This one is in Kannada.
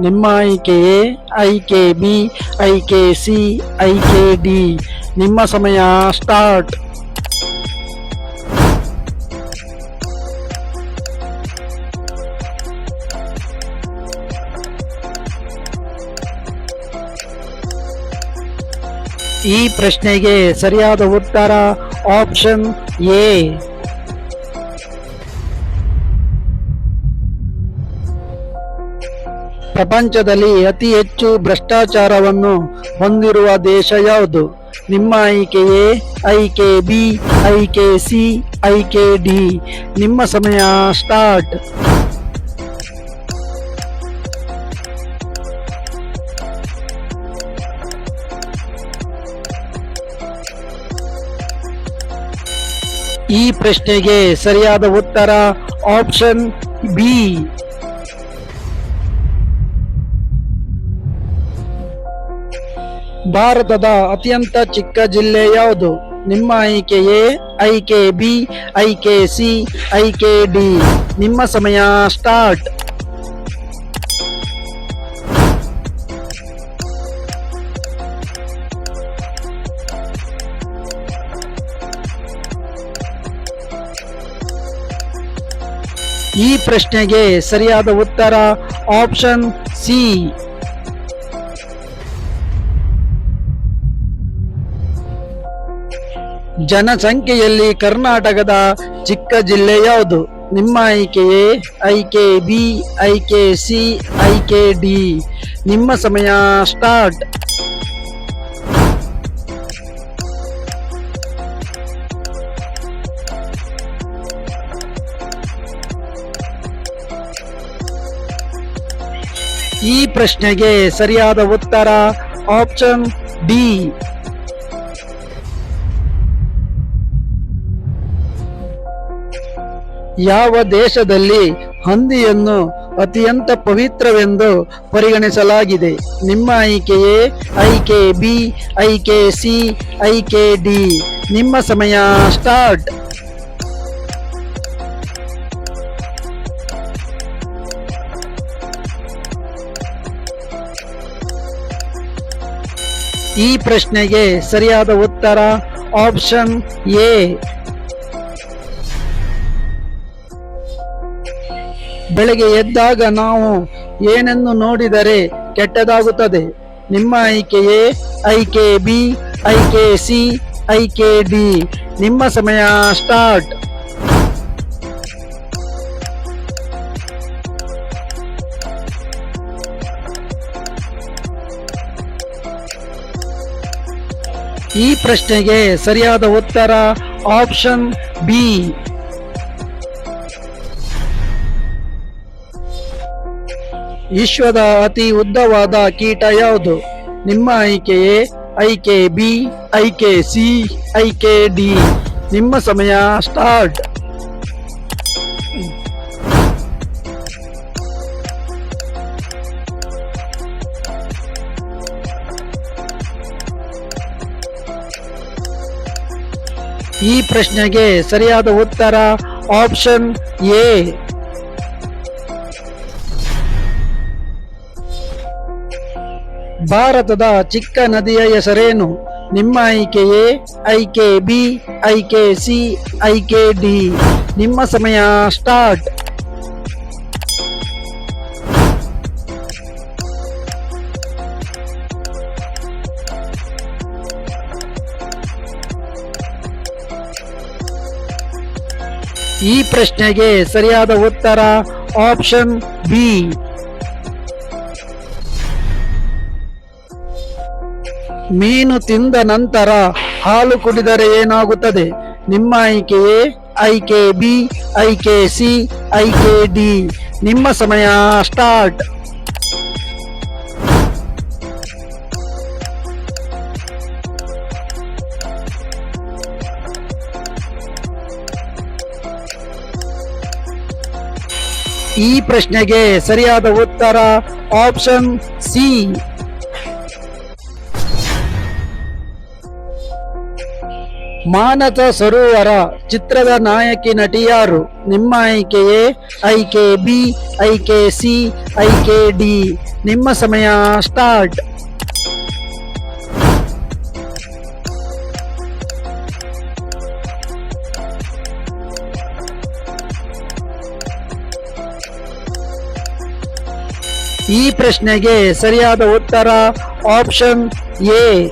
ನಿಮ್ಮ ಆಯ್ಕೆ ಎ ಆಯ್ಕೆ ಬಿ ಆಯ್ಕೆ ಸಿ ಆಯ್ಕೆ ಡಿ. ನಿಮ್ಮ ಸಮಯ ಸ್ಟಾರ್ಟ್. ಈ ಪ್ರಶ್ನೆಗೆ ಸರಿಯಾದ ಉತ್ತರ ಆಪ್ಷನ್ ಎ. ಪ್ರಪಂಚದಲ್ಲಿ ಅತಿ ಹೆಚ್ಚು ಭ್ರಷ್ಟಾಚಾರವನ್ನು ಹೊಂದಿರುವ ದೇಶ ಯಾವುದು? ನಿಮ್ಮ ಆಯ್ಕೆಯೇ ಐಕೆ ಬಿ ಐಕೆ ಸಿ ಐಕೆ ಡಿ. ನಿಮ್ಮ ಸಮಯ ಸ್ಟಾರ್ಟ್. ಈ ಪ್ರಶ್ನೆಗೆ ಸರಿಯಾದ ಉತ್ತರ ಆಪ್ಷನ್ ಬಿ. ಭಾರತದ ಅತ್ಯಂತ ಚಿಕ್ಕ ಜಿಲ್ಲೆ ಯಾವುದು? ನಿಮ್ಮ ಆಯ್ಕೆ ಎ ಐಕೆ ಬಿ ಐಕೆ ಸಿ ಐಕೆ ಡಿ. ನಿಮ್ಮ ಸಮಯ ಸ್ಟಾರ್ಟ್. ಈ ಪ್ರಶ್ನೆಗೆ ಸರಿಯಾದ ಉತ್ತರ ಆಪ್ಷನ್ ಸಿ. ಜನಸಂಖ್ಯೆಯಲ್ಲಿ ಕರ್ನಾಟಕದ ಚಿಕ್ಕ ಜಿಲ್ಲೆ ಯಾವುದು? ನಿಮ್ಮ ಆಯ್ಕೆ ಎ ಐಕೆ ಬಿ, ಐಕೆ ಸಿ, ಐಕೆ ಡಿ. ನಿಮ್ಮ ಸಮಯ ಸ್ಟಾರ್ಟ್. ಈ ಪ್ರಶ್ನೆಗೆ ಸರಿಯಾದ ಉತ್ತರ ಆಪ್ಷನ್ ಡಿ. ಯಾವ ದೇಶದಲ್ಲಿ ಹಂದಿಯನ್ನು ಅತ್ಯಂತ ಪವಿತ್ರವೆಂದು ಪರಿಗಣಿಸಲಾಗಿದೆ? ನಿಮ್ಮ ಆಯ್ಕೆಯೇ ಆಯ್ಕೆ ಬಿ, ಐಕೆ ಸಿ, ಐಕೆ ಡಿ. ನಿಮ್ಮ ಸಮಯ ಸ್ಟಾರ್ಟ್. ಈ ಪ್ರಶ್ನೆಗೆ ಸರಿಯಾದ ಉತ್ತರ ಆಪ್ಷನ್ ಎ. ಬೆಳಗ್ಗೆ ಎದ್ದಾಗ ನಾವು ಏನನ್ನು ನೋಡಿದರೆ ಕೆಟ್ಟದಾಗುತ್ತದೆ. ನಿಮ್ಮ ಆಯ್ಕೆ ಎ ಐಕೆ ಬಿ, ಐಕೆ ಸಿ, ಐಕೆ ಡಿ. ನಿಮ್ಮ ಸಮಯ ಸ್ಟಾರ್ಟ್. ಈ ಪ್ರಶ್ನೆಗೆ ಸರಿಯಾದ ಉತ್ತರ ಆಪ್ಷನ್ ಬಿ. ವಿಶ್ವದ ಅತಿ ಉದ್ದವಾದ ಕೀಟ ಯಾವುದು? ನಿಮ್ಮ ಆಯ್ಕೆಯೇ ಐಕೆ ಬಿ, ಐಕೆ ಸಿ, ಐಕೆ ಡಿ. ನಿಮ್ಮ ಸಮಯ ಸ್ಟಾರ್ಟ್. ಈ ಪ್ರಶ್ನೆಗೆ ಸರಿಯಾದ ಉತ್ತರ ಆಪ್ಷನ್ ಎ. ಭಾರತದ ಚಿಕ್ಕ ನದಿಯ ಹೆಸರೇನು? ನಿಮ್ಮ ಆಯ್ಕೆ ಎ ಐಕೆ ಬಿ, ಐಕೆ ಸಿ, ಐಕೆ ಡಿ. ನಿಮ್ಮ ಸಮಯ ಸ್ಟಾರ್ಟ್. ಈ ಪ್ರಶ್ನೆಗೆ ಸರಿಯಾದ ಉತ್ತರ ಆಪ್ಷನ್ ಬಿ. ಮೀನು ತಿಂದ ನಂತರ ಹಾಲು ಕುಡಿದರೆ ಏನಾಗುತ್ತದೆ? ನಿಮ್ಮ ಆಯ್ಕೆಯೇ ಐಕೆ ಬಿ ಐಕೆ ಸಿ ಐಕೆ ಡಿ. ನಿಮ್ಮ ಸಮಯ ಸ್ಟಾರ್ಟ್. ಈ ಪ್ರಶ್ನೆಗೆ ಸರಿಯಾದ ಉತ್ತರ ಆಪ್ಷನ್ ಸಿ. ಮಾನಸ ಸರೋವರ ಚಿತ್ರದ ನಾಯಕಿ ನಟಿ ಯಾರು ನಿಮ್ಮ ಆಯ್ಕೆಯೇ ಐಕೆ ಬಿ ಐಕೆ ಸಿ ಐಕೆ ಡಿ. ನಿಮ್ಮ ಸಮಯ ಸ್ಟಾರ್ಟ್. ಈ ಪ್ರಶ್ನೆಗೆ ಸರಿಯಾದ ಉತ್ತರ ಆಪ್ಷನ್ ಎ.